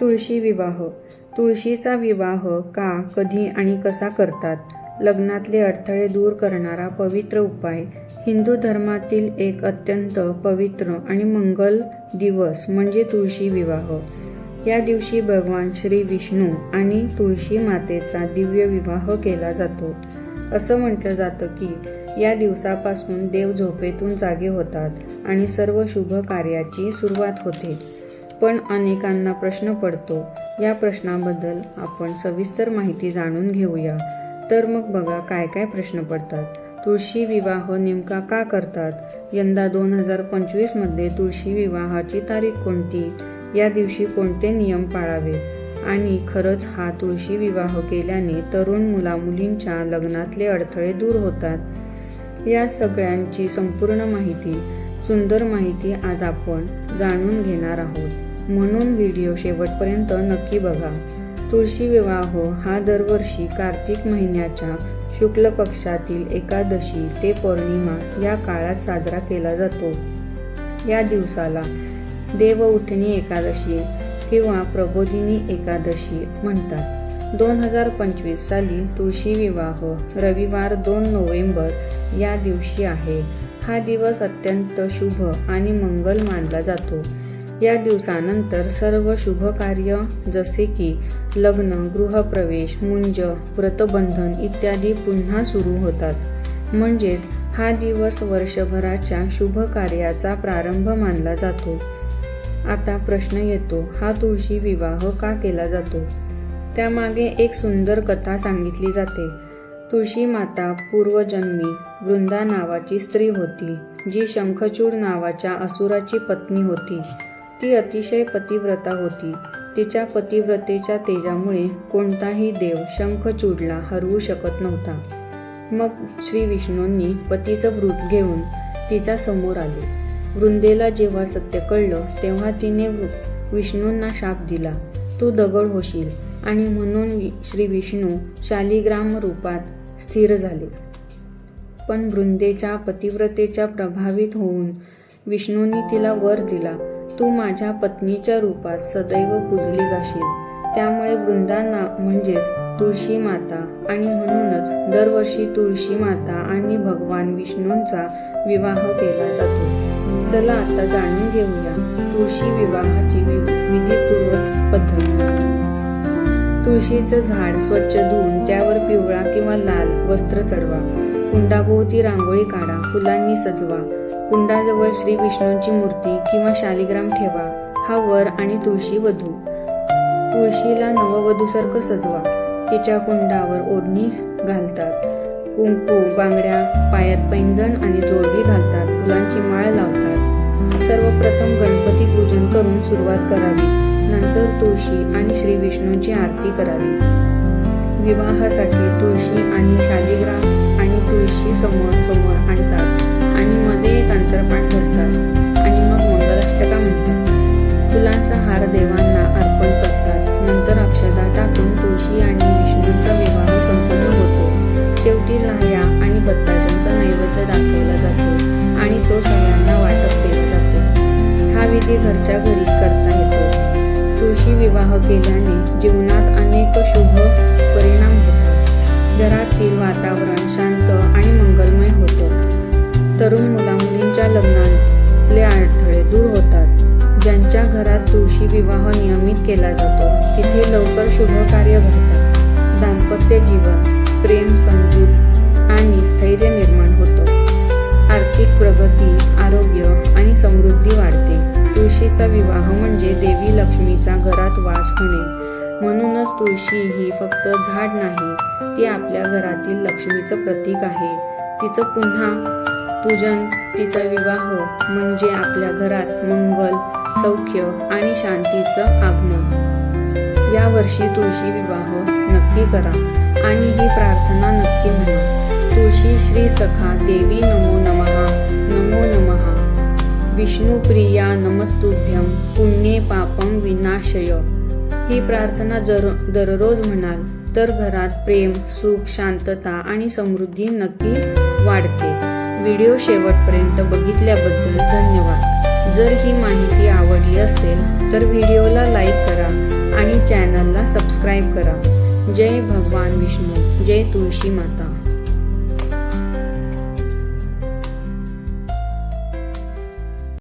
तुळशी विवाह. तुळशीचा विवाह का कधी आणि कसा करतात? लग्नातले अडथळे दूर करणारा पवित्र उपाय. हिंदू धर्मातील एक अत्यंत पवित्र आणि मंगल दिवस म्हणजे तुळशी विवाह. या दिवशी भगवान श्री विष्णू आणि तुळशी मातेचा दिव्य विवाह केला जातो. असं म्हटलं जातं की या दिवसापासून देव झोपेतून जागे होतात आणि सर्व शुभ कार्याची सुरुवात होते. पण अनेकांना प्रश्न पडतो. या प्रश्नाबद्दल आपण सविस्तर माहिती जाणून घेऊया. तर मग बघा काय काय प्रश्न पडतात. तुळशी विवाह नेमका का करतात? यंदा दोन हजार पंचवीसमध्ये तुळशी विवाहाची तारीख कोणती? या दिवशी कोणते नियम पाळावे? आणि खरंच हा तुळशी विवाह केल्याने तरुण मुलामुलींच्या लग्नातले अडथळे दूर होतात. या सगळ्यांची संपूर्ण माहिती सुंदर माहिती आज आपण जाणून घेणार आहोत. म्हणून व्हिडिओ शेवटपर्यंत नक्की बघा. तुळशी विवाह हा दरवर्षी कार्तिक महिन्याच्या शुक्ल पक्षातील एकादशी ते पौर्णिमा या काळात साजरा केला जातो. या दिवसाला देव उठणी एकादशी किंवा प्रबोधिनी एकादशी म्हणतात. दोन हजार पंचवीस साली तुळशी विवाह रविवार दोन नोव्हेंबर या दिवशी आहे. हा दिवस अत्यंत शुभ आणि मंगल मानला जातो. या दिवसानंतर सर्व शुभ कार्य जसे की लग्न गृहप्रवेश मुंज व्रतबंधन इत्यादी पुन्हा सुरू होतात. म्हणजेच हा दिवस वर्षभराच्या शुभ कार्याचा प्रारंभ मानला जातो. आता प्रश्न येतो हा तुळशी विवाह का केला जातो? त्यामागे एक सुंदर कथा सांगितली जाते. तुळशी माता पूर्वजन्मी वृंदा नावाची स्त्री होती जी शंखचूड नावाच्या असुराची पत्नी होती. ती अतिशय पतिव्रता होती. तिच्या पतिव्रतेच्या तेजामुळे कोणताही देव शंखचूडला हरवू शकत नव्हता. मग श्री विष्णूंनी पतीचं वृत घेऊन तिच्या समोर आले. वृंदेला जेव्हा सत्य कळलं तेव्हा तिने वृ- विष्णूंना शाप दिला. तू दगड होशील आणि म्हणून वि- श्री विष्णू शालिग्राम रूपात स्थिर झाले. पण वृंदेच्या पतिव्रतेच्या प्रभावित होऊन विष्णूंनी तिला वर दिला. तू माझ्या पत्नीच्या रूपात सदैव पूजली जाशील. त्यामुळे वृंदांना म्हणजेच तुळशी माता आणि म्हणूनच दरवर्षी तुळशी माता आणि भगवान विष्णूंचा विवाह केला जातो. चला आता जाणून घेऊया तुळशी विवाहाची विधीपूर्वक पद्धत. तुळशीचं झाड स्वच्छ धुवून त्यावर पिवळा किंवा लाल वस्त्र चढवा. कुंडाभोवती रांगोळी काढा फुलांनी सजवा. कुंडाजवळ श्री विष्णूंची मूर्ती किंवा शालिग्राम ठेवा. हा वर आणि तुळशी वधू. तुळशीला नववधूसारखं सजवा. तिच्या कुंडावर ओढणी घालतात. कुंकू बांगड्या पायात पैंजण आणि जोडवी घालतात. फुलांची माळ लावतात. सर्वप्रथम गणपती पूजन करून सुरुवात करावी. नंतर तुळशी आणि श्री विष्णूंची आरती करावी. विवाहासाठी तुळशी आणि शालिग्राम आणि तुळशी समोर समोर आणतात. तुळशी विवाह केल्याने जीवनात अनेक शुभ परिणाम होतात. घरातील वातावरण शांत आणि मंगलमय होतं. तरुण मुलामुलींच्या लग्नातले अडथळे दूर होतात. ज्यांच्या घरात तुळशी विवाह नियमित केला जातो तिथे लवकर शुभ कार्य घडतात. तुळशीचा विवाह म्हणजे देवी लक्ष्मीचा घरात वास होणे. म्हणूनच तुळशी ही फक्त झाड नाही ती आपल्या घरातील लक्ष्मीचं प्रतीक आहे. तिचं पुन्हा पूजन तिचा विवाह म्हणजे आपल्या घरात मंगल सौख्य आणि शांतीचं आगमन. या वर्षी तुळशी विवाह नक्की करा आणि ही प्रार्थना नक्की म्हणा. तुळशी श्री सखा देवी नमो नमहा नमो नमहा विष्णुप्रिया नमस्तुभ्यम पुण्ये पापम विनाशय. ही प्रार्थना जर दररोज म्हणाल तर घरात प्रेम सुख शांतता आणि समृद्धी नक्की वाढते. व्हिडिओ शेवटपर्यंत बघितल्याबद्दल धन्यवाद. जर ही माहिती आवडली असेल तर व्हिडिओला लाईक करा आणि चॅनलला सबस्क्राईब करा. जय भगवान विष्णू जय तुळशी माता.